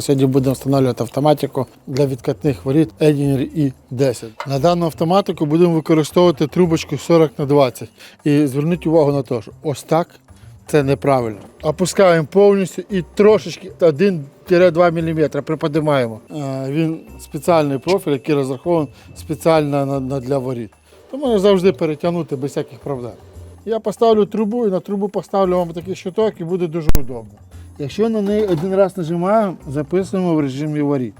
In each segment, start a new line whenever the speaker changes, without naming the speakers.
Сьогодні будемо встановлювати автоматику для відкатних воріт Edinger i 10. На дану автоматику будемо використовувати трубочку 40 на 20. І зверніть увагу на те, що ось так це неправильно. Опускаємо повністю і трошечки 1-2 мм приподимаємо. Е, Він спеціальний профіль, який розрахований спеціально для воріт. То можна завжди перетягнути без всяких проблем. Я поставлю трубу і на трубу поставлю вам такий щиток і буде дуже удобно. Якщо на неї один раз нажимаємо, записуємо в режимі воріт.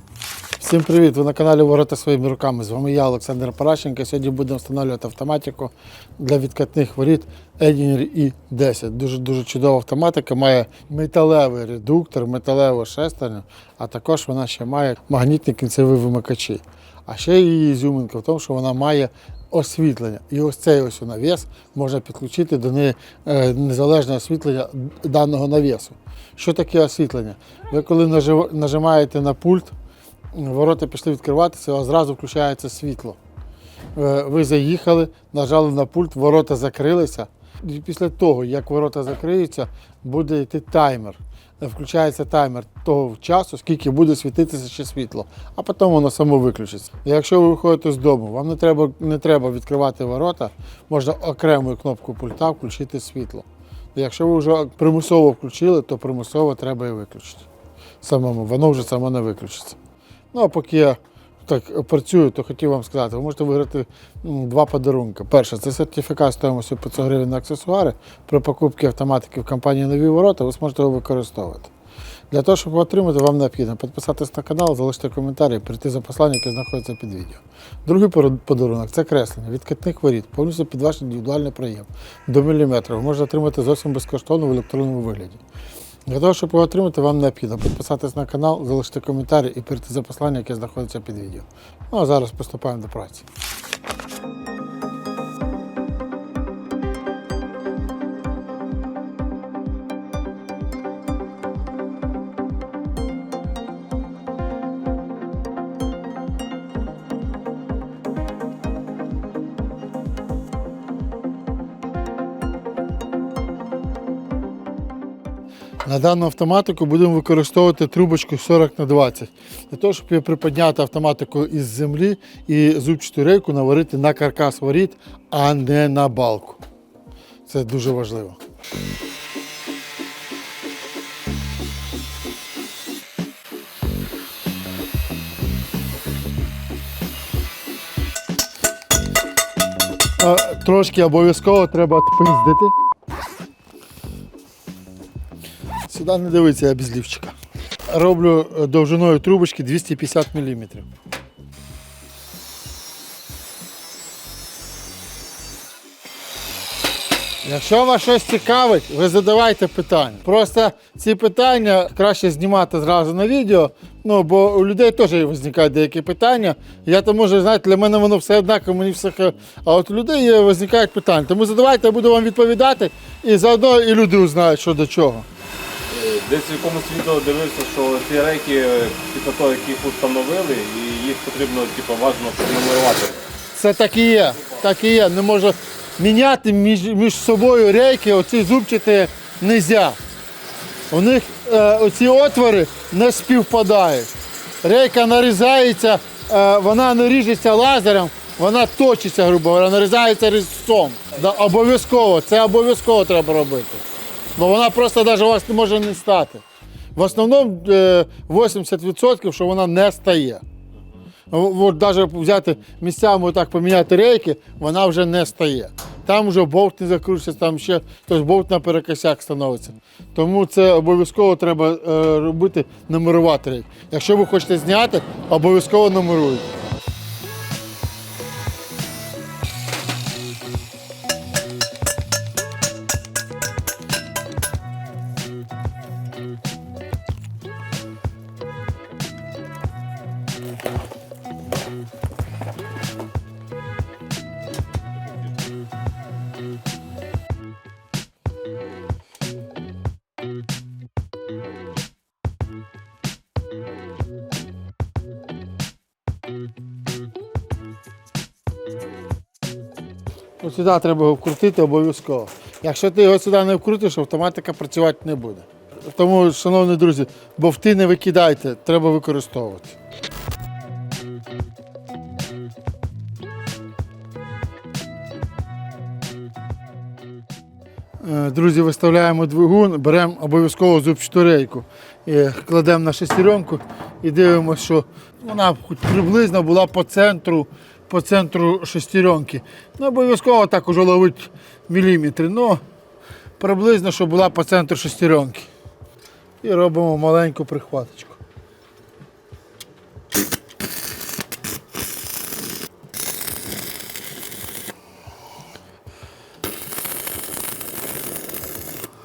Всім привіт! Ви на каналі Ворота своїми руками. З вами я, Олександр Паращенко. Сьогодні будемо встановлювати автоматику для відкатних воріт Edinger i 10. Дуже дуже чудова автоматика. Має металевий редуктор, металеву шестерню, а також вона ще має магнітні кінцеві вимикачі. А ще її ізюминка в тому, що вона має освітлення. І ось цей ось навіс можна підключити до неї е, незалежне освітлення даного навісу. Що таке освітлення? Ви коли нажимаєте на пульт, ворота пішли відкриватися, а зразу включається світло. Е, Ви заїхали, нажали на пульт, ворота закрилися. І після того, як ворота закриються, буде йти таймер. Включається таймер того часу, скільки буде світитися ще світло, а потім воно само виключиться. Якщо ви виходите з дому, вам не треба, не треба відкривати ворота, можна окремою кнопкою пульта включити світло. Якщо ви вже примусово включили, то примусово треба і виключити. Самому, воно вже само не виключиться. Ну а поки так працюю, то хотів вам сказати, ви можете виграти два подарунки. Перше, це сертифікат стоїмостю 500 гривень на аксесуари. При покупці автоматики в компанії Нові ворота ви зможете його використовувати. Для того, щоб отримати, вам необхідно підписатись на канал, залишити коментарі, і перейти за посланням, яке знаходиться під відео. Другий подарунок це креслення відкатних воріт, повністю під ваш індивідуальний проєм до міліметра. Ви можете отримати зовсім безкоштовно в електронному вигляді. Для того, щоб його отримати, вам необхідно підписатись на канал, залишити коментарі і перейти за посланням, яке знаходиться під відео. Ну а зараз приступаємо до праці. На дану автоматику будемо використовувати трубочку 40 на 20 для того, щоб приподняти автоматику із землі і зубчату рейку наварити на каркас воріт, а не на балку. Це дуже важливо. Трошки обов'язково треба відпиздити. Сюди не дивиться, я без лівчика. Роблю е, довжиною трубочки 250 мм. Якщо вас щось цікавить, ви задавайте питання. Просто ці питання краще знімати зразу на відео, ну бо у людей теж виникають деякі питання. Я то можу, знаєте, для мене воно все однаково, мені все. А от у людей виникають питання. Тому задавайте, я буду вам відповідати, і заодно і люди узнають, що до чого.
Десь в якомусь відео дивився, що ці рейки після того, як їх встановили, і їх потрібно типу, важно пронумерувати.
Це так і є. Так і є. Не може міняти між, між собою рейки, оці зубчаті не можна. У них е, оці отвори не співпадають. Рейка нарізається, е, вона не ріжеться лазером, вона точиться, грубо говоря, нарізається різцом. Да, обов'язково, це обов'язково треба робити. Бо вона просто навіть у вас не може не стати. В основному е, 80%, що вона не стає. Навіть взяти місцями так поміняти рейки, вона вже не стає. Там вже болт не закручується, там ще тобто болт на перекосяк становиться. Тому це обов'язково треба е, робити, нумерувати рейки. Якщо ви хочете зняти, обов'язково нумеруйте. Ось сюди треба його вкрутити обов'язково. Якщо ти його сюди не вкрутиш, автоматика працювати не буде. Тому, шановні друзі, бовти не викидайте, треба використовувати. Е, Друзі, виставляємо двигун, беремо обов'язково зубчату рейку, і кладемо на шестеренку і дивимося, що вона хоч приблизно була по центру, по центру шестеренки. Ну, обов'язково так уже ловить міліметри. Ну, приблизно, щоб була по центру шестеренки. І робимо маленьку прихваточку.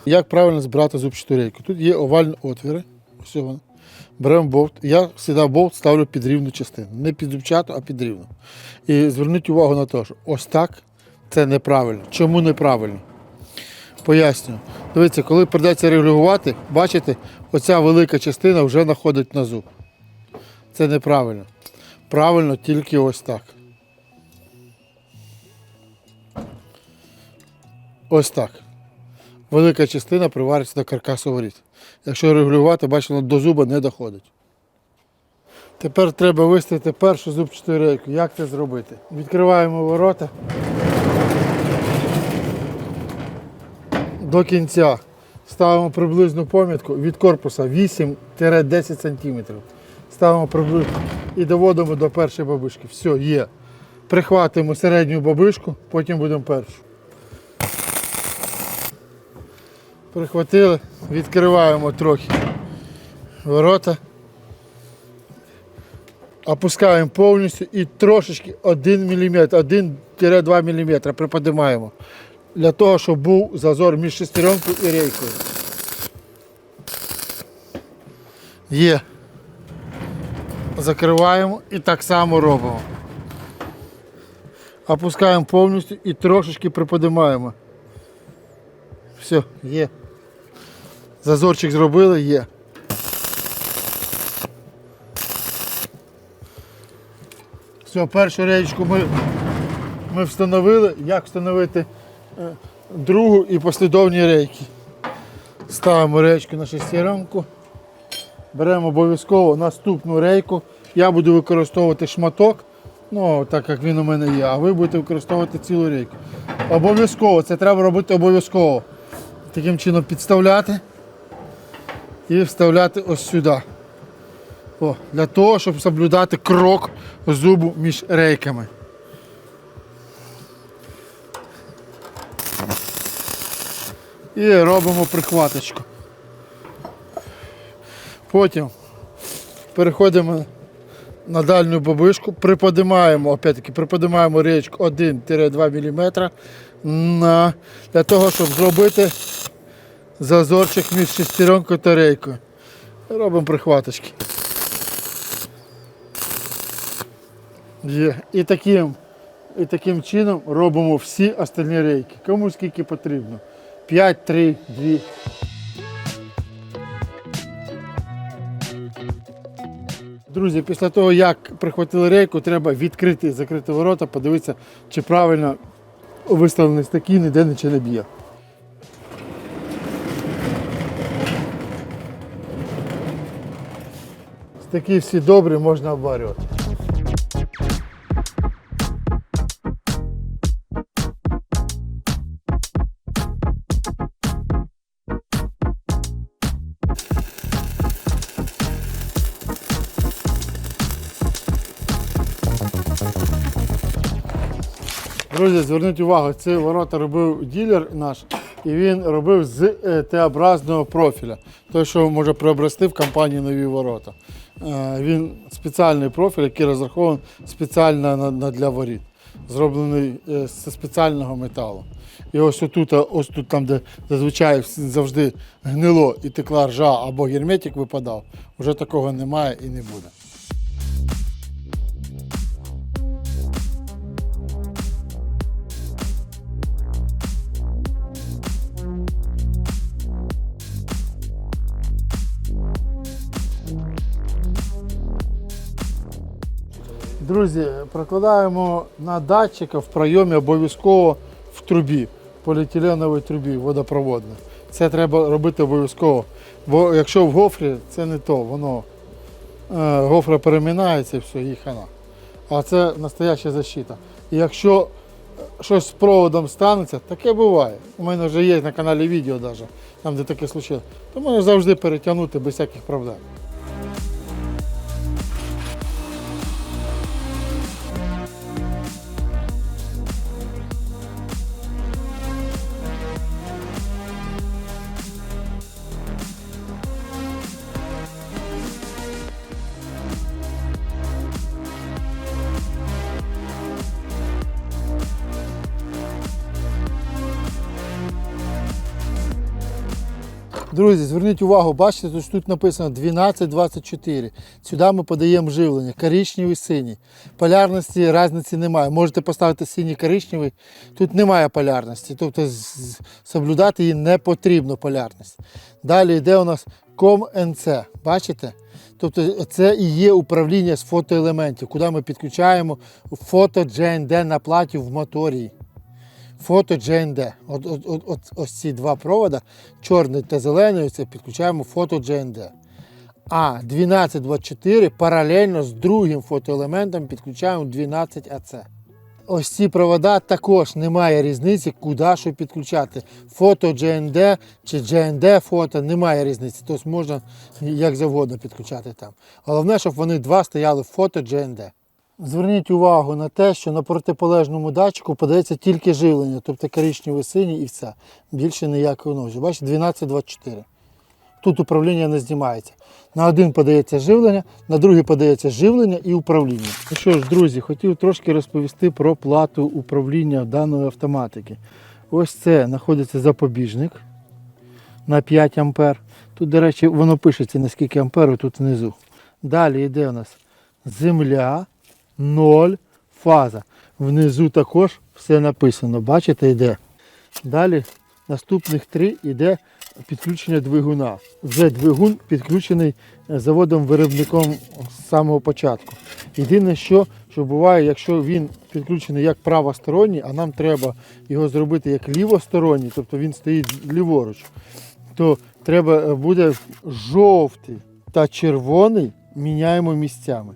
Як правильно збирати зубчату рейку? Тут є овальні отвіри. Ось вона. Беремо болт. Я завжди болт ставлю під рівну частину. Не під зубчату, а під рівну. І зверніть увагу на те, що ось так це неправильно. Чому неправильно? Пояснюю. Дивіться, коли придеться регулювати, бачите, оця велика частина вже знаходить на зуб. Це неправильно. Правильно тільки ось так. Ось так. Велика частина привариться до каркасу воріт. Якщо регулювати, бачите, воно до зуба не доходить. Тепер треба виставити першу зубчату рейку. Як це зробити? Відкриваємо ворота. До кінця ставимо приблизну помітку від корпуса 8-10 см. Ставимо приблизно і доводимо до першої бабишки. Все, є. Прихватимо середню бабишку, потім будемо першу. Прихватили, відкриваємо трохи ворота. Опускаємо повністю і трошечки 1 мм, 1-2 мм приподимаємо. Для того, щоб був зазор між шестеренкою і рейкою. Є. Закриваємо і так само робимо. Опускаємо повністю і трошечки приподимаємо. Все, є. Зазорчик зробили, є. Все, першу речку ми, ми встановили. Як встановити е, другу і послідовні рейки? Ставимо речку на шестеренку. Беремо обов'язково наступну рейку. Я буду використовувати шматок, ну, так як він у мене є, а ви будете використовувати цілу рейку. Обов'язково, це треба робити обов'язково. Таким чином підставляти і вставляти ось сюди. О, для того, щоб соблюдати крок зубу між рейками. І робимо прихваточку. Потім переходимо на дальню бабишку, приподимаємо, опять-таки, приподимаємо речку 1-2 мм для того, щоб зробити зазорчик між шестеренкою та рейкою. Робимо прихваточки. Є. І таким, і таким чином робимо всі остальні рейки. Кому скільки потрібно. 5, 3, 2. Друзі, після того, як прихватили рейку, треба відкрити закрити ворота, подивитися, чи правильно виставлений стаки, ніде нічого не б'є. Стаки всі добрі, можна обварювати. Друзі, зверніть увагу, ці ворота робив ділер наш, і він робив з е, Т-образного профіля. Той, що може приобрести в компанії нові ворота. Е, Він спеціальний профіль, який розрахований спеціально для воріт. Зроблений е, з спеціального металу. І ось отут, ось тут, там, де зазвичай завжди гнило і текла ржа або герметик випадав, вже такого немає і не буде. Друзі, прокладаємо на датчика в прийомі обов'язково в трубі, поліетиленовій трубі водопроводній. Це треба робити обов'язково. Бо якщо в гофрі, це не то, воно е, гофра перемінається і все, і хана. А це настояща защита. І якщо щось з проводом станеться, таке буває. У мене вже є на каналі відео навіть, там де таке случилось, то можна завжди перетягнути без всяких проблем. Друзі, зверніть увагу, бачите, тут, тут написано 1224. Сюди ми подаємо живлення, коричневий, синій. Полярності різниці немає. Можете поставити синій коричневий, тут немає полярності. Тобто соблюдати її не потрібно полярність. Далі йде у нас COM-NC, бачите? Тобто це і є управління з фотоелементів, куди ми підключаємо фото GND на платі в моторі фото GND. От, от, от, от, ось ці два провода, чорний та зелений, це підключаємо фото GND. А 1224 паралельно з другим фотоелементом підключаємо 12AC. Ось ці провода також немає різниці, куди що підключати. Фото GND чи GND фото немає різниці. Тобто можна як завгодно підключати там. Головне, щоб вони два стояли фото GND. Зверніть увагу на те, що на протиполежному датчику подається тільки живлення, тобто коричневий синій і все. Більше ніякої ножі. Бачите, 1224. Тут управління не знімається. На один подається живлення, на другий подається живлення і управління. Ну що ж, друзі, хотів трошки розповісти про плату управління даної автоматики. Ось це знаходиться запобіжник на 5 ампер. Тут, до речі, воно пишеться на скільки амперів тут внизу. Далі йде у нас земля, 0, фаза. Внизу також все написано. Бачите, йде. Далі наступних три йде підключення двигуна. Вже двигун підключений е, заводом-виробником з самого початку. Єдине, що, що буває, якщо він підключений як правосторонній, а нам треба його зробити як лівосторонній, тобто він стоїть ліворуч, то треба е, буде жовтий та червоний міняємо місцями.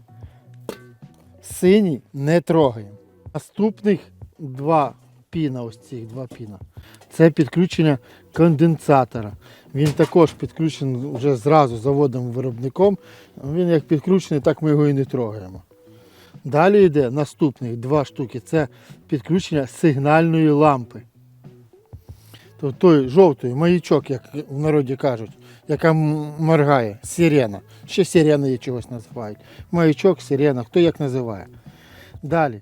Синій не трогаємо. Наступних два піна, ось цих два піна. Це підключення конденсатора. Він також підключений вже зразу заводом виробником. Він як підключений, так ми його і не трогаємо. Далі йде наступних два штуки. Це підключення сигнальної лампи. Тобто той жовтий маячок, як в народі кажуть, яка моргає, сирена. Ще сирена її чогось називають. Маячок, сирена, хто як називає. Далі.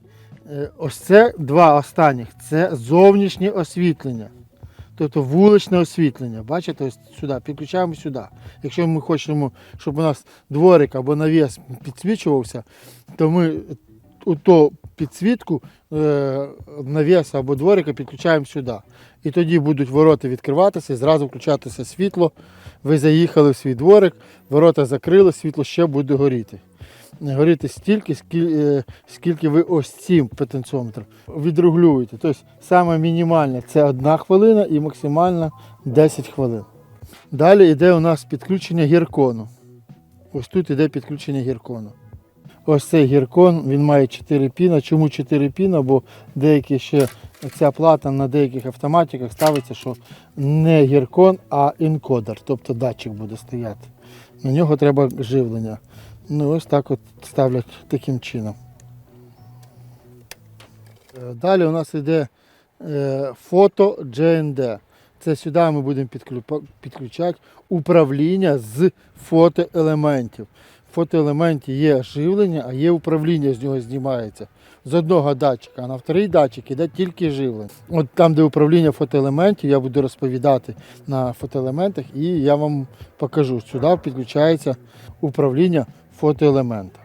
Е, Ось це два останніх. Це зовнішнє освітлення. Тобто вуличне освітлення. Бачите, ось сюди, підключаємо сюди. Якщо ми хочемо, щоб у нас дворик або навіс підсвічувався, то ми ту підсвітку е, навіса або дворика підключаємо сюди. І тоді будуть ворота відкриватися і зразу включатися світло. Ви заїхали в свій дворик, ворота закрили, світло ще буде горіти. Горіти стільки, скільки, е, скільки ви ось цим потенціометром відрегулюєте. Тобто саме мінімальне це 1 хвилина і максимально 10 хвилин. Далі йде у нас підключення гіркону. Ось тут йде підключення гіркону. Ось цей гіркон, він має 4 піна. Чому 4 піна? Бо деякі ще ця плата на деяких автоматиках ставиться, що не гіркон, а інкодер, тобто датчик буде стояти. На нього треба живлення. Ну ось так от ставлять таким чином. Е, Далі у нас йде е, фото GND. Це сюди ми будемо підключати управління з фотоелементів. Фотоелементі є живлення, а є управління з нього знімається. З одного датчика, а на вторий датчик іде тільки живлення. От там, де управління фотоелементів, я буду розповідати на фотоелементах і я вам покажу. Сюди підключається управління фотоелемента.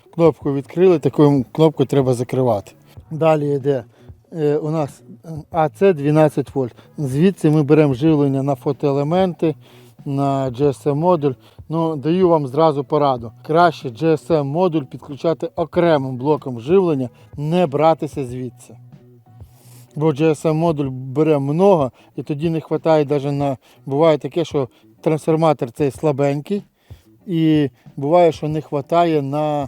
кнопку відкрили, такою кнопкою треба закривати. Далі йде е, у нас АЦ 12 вольт. Звідси ми беремо живлення на фотоелементи, на GSM модуль. Ну, даю вам зразу пораду. Краще GSM модуль підключати окремим блоком живлення, не братися звідси. Бо GSM модуль бере много, і тоді не вистачає навіть на. Буває таке, що трансформатор цей слабенький, і буває, що не вистачає на,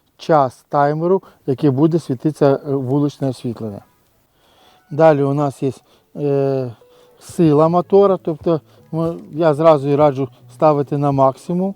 час таймеру, який буде світитися е, вуличне освітлення. Далі у нас є е, сила мотора, тобто я зразу і раджу ставити на максимум.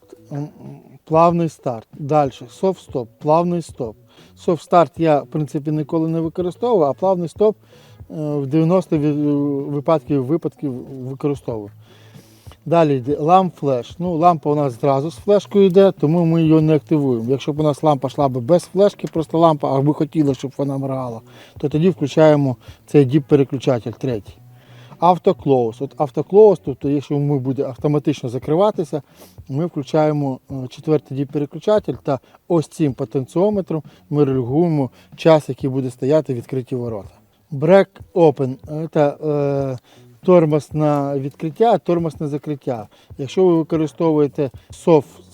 плавний старт. Далі soft stop, плавний стоп. Soft start я в принципі ніколи не використовував, а плавний стоп е, в 90 ві- випадків випадків використовую. Далі йде ламп флеш. Ну, лампа у нас зразу з флешкою йде, тому ми її не активуємо. Якщо б у нас лампа йшла б без флешки, просто лампа, а ми хотіли, щоб вона моргала, то тоді включаємо цей діп-переключатель третій. Автоклоус. От автоклоус, тобто, якщо ми буде автоматично закриватися, ми включаємо е, четвертий діп переключатель та ось цим потенціометром ми регулюємо час, який буде стояти відкриті ворота. Break open це е, тормоз на відкриття, тормоз на закриття. Якщо ви використовуєте soft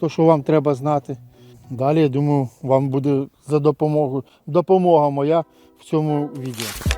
то, що вам треба знати. Далі, я думаю, вам буде за допомогою допомога моя в цьому відео.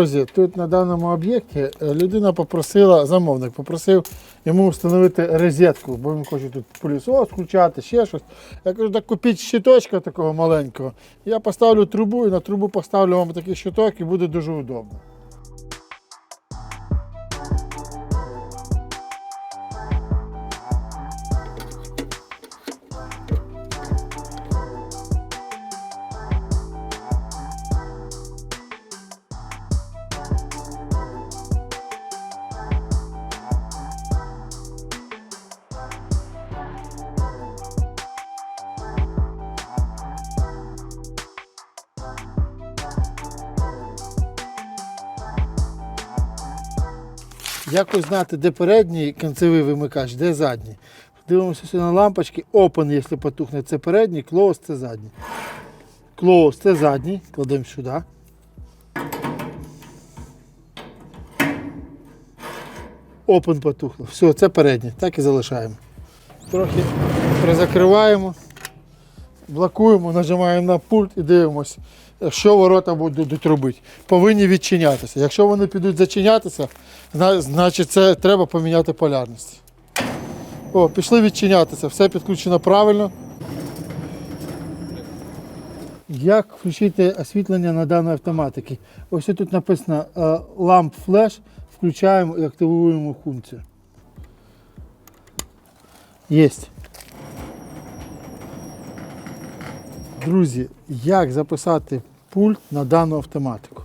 Друзі, тут на даному об'єкті е, людина попросила, замовник попросив йому встановити розетку, бо він хоче тут пилісос включати, ще щось. Я кажу, так купіть щиточка такого маленького. Я поставлю трубу і на трубу поставлю вам такий щиток і буде дуже удобно. Як ось знати, де передній кінцевий вимикач, де задній. Дивимося сюди на лампочки. Open, якщо потухне, це передній, close це задній. Close це задній. Кладемо сюди. Open потухло. Все, це передній. Так і залишаємо. Трохи призакриваємо, блокуємо, нажимаємо на пульт і дивимося, що ворота будуть робити. Повинні відчинятися. Якщо вони підуть зачинятися, значить це треба поміняти полярність. О, пішли відчинятися, все підключено правильно. Як включити освітлення на даної автоматики? Ось тут написано е, ламп флеш, включаємо і активуємо функцію. Єсть. Друзі, як записати пульт на дану автоматику?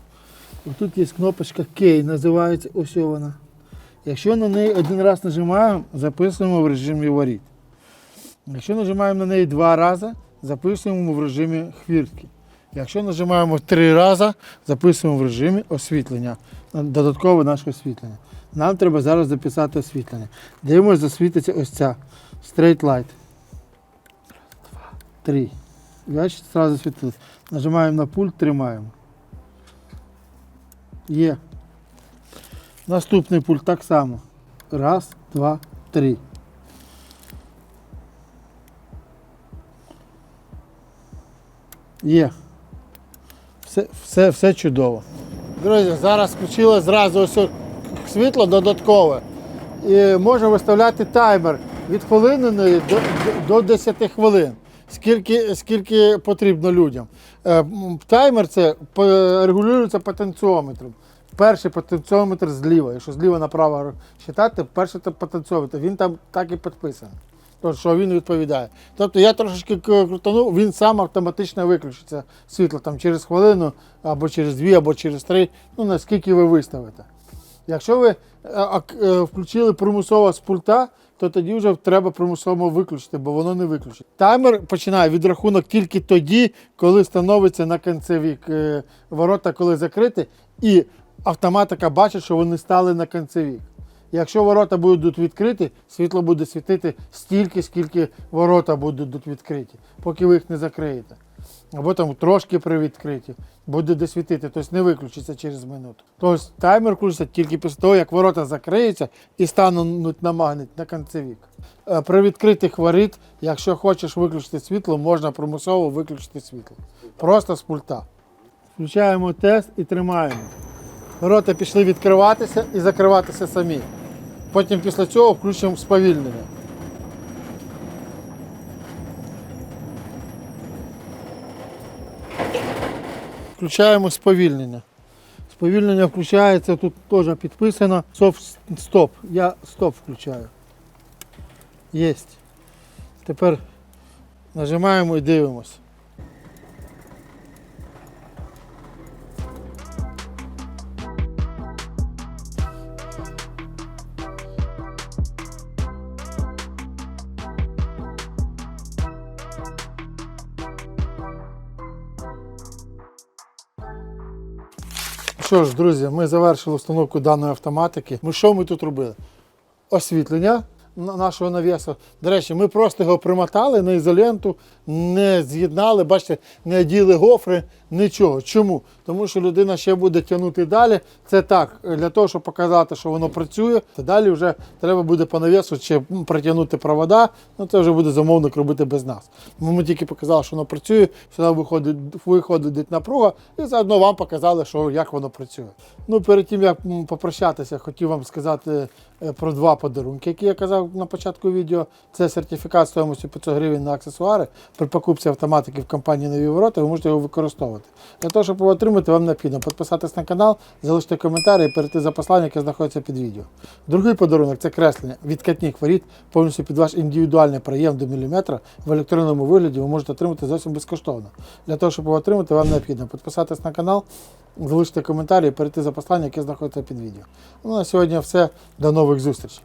Тут є кнопочка K, називається ось вона. Якщо на неї один раз нажимаємо, записуємо в режимі воріт. Якщо нажимаємо на неї два рази, записуємо в режимі хвіртки. Якщо нажимаємо три рази, записуємо в режимі освітлення, додаткове наше освітлення. Нам треба зараз записати освітлення. Дивимося, засвітиться ось ця Straight Light. Два, три. Бачите, одразу світилось. Нажимаємо на пульт, тримаємо. Є. Наступний пульт так само. Раз, два, три. Є. Все, все, все чудово. Друзі, зараз включили зразу ось світло додаткове. І можна виставляти таймер від хвилини до, до 10 хвилин. Скільки, скільки потрібно людям. Е, Таймер це регулюється потенціометром. Перший потенціометр зліва. Якщо зліва направо читати, перший те- потенціометр, він там так і підписаний. Тобто, що він відповідає. Тобто я трошечки крутанув, він сам автоматично виключиться світло там через хвилину, або через дві, або через три, ну наскільки ви виставите. Якщо ви е, е, включили примусово з пульта, то тоді вже треба примусово виключити, бо воно не виключить. Таймер починає відрахунок тільки тоді, коли становиться на кінцевік е, ворота, коли закриті, і автоматика бачить, що вони стали на кінцевік. Якщо ворота будуть відкриті, світло буде світити стільки, скільки ворота будуть відкриті, поки ви їх не закриєте. Або там трошки привідкриті, буде де світити, тобто не виключиться через минуту. Тобто таймер включиться тільки після того, як ворота закриються і стануть на магніт на кінцевік. Е, При відкритих воріт, якщо хочеш виключити світло, можна примусово виключити світло. Просто з пульта. Включаємо тест і тримаємо. Ворота пішли відкриватися і закриватися самі. Потім після цього включимо сповільнення. Включаємо сповільнення. Сповільнення включається, тут теж підписано. Стоп. Я стоп включаю. Єсть. Тепер нажимаємо і дивимося. Що ж, друзі, ми завершили установку даної автоматики. Ми що ми тут робили? Освітлення нашого навісу. До речі, ми просто його примотали на ізоленту, не з'єднали, бачите, не оділи гофри, нічого. Чому? Тому що людина ще буде тягнути далі. Це так, для того, щоб показати, що воно працює. Далі вже треба буде по навісу чи м, протягнути провода. Ну це вже буде замовник робити без нас. Ми, тільки показали, що воно працює, сюди виходить, виходить напруга, і заодно вам показали, що як воно працює. Ну, перед тим як попрощатися, хотів вам сказати про два подарунки, які я казав на початку відео. Це сертифікат стоїмостю 500 гривень на аксесуари. При покупці автоматики в компанії Нові ворота ви можете його використовувати. Для того, щоб його отримати, вам необхідно підписатись на канал, залишити коментар і перейти за посланням, яке знаходиться під відео. Другий подарунок це креслення відкатних воріт, повністю під ваш індивідуальний проєм до міліметра в електронному вигляді ви можете отримати зовсім безкоштовно. Для того, щоб його отримати, вам необхідно підписатись на канал, залишити коментарі і перейти за послання, яке знаходиться під відео. Ну, на сьогодні все. До нових зустрічей.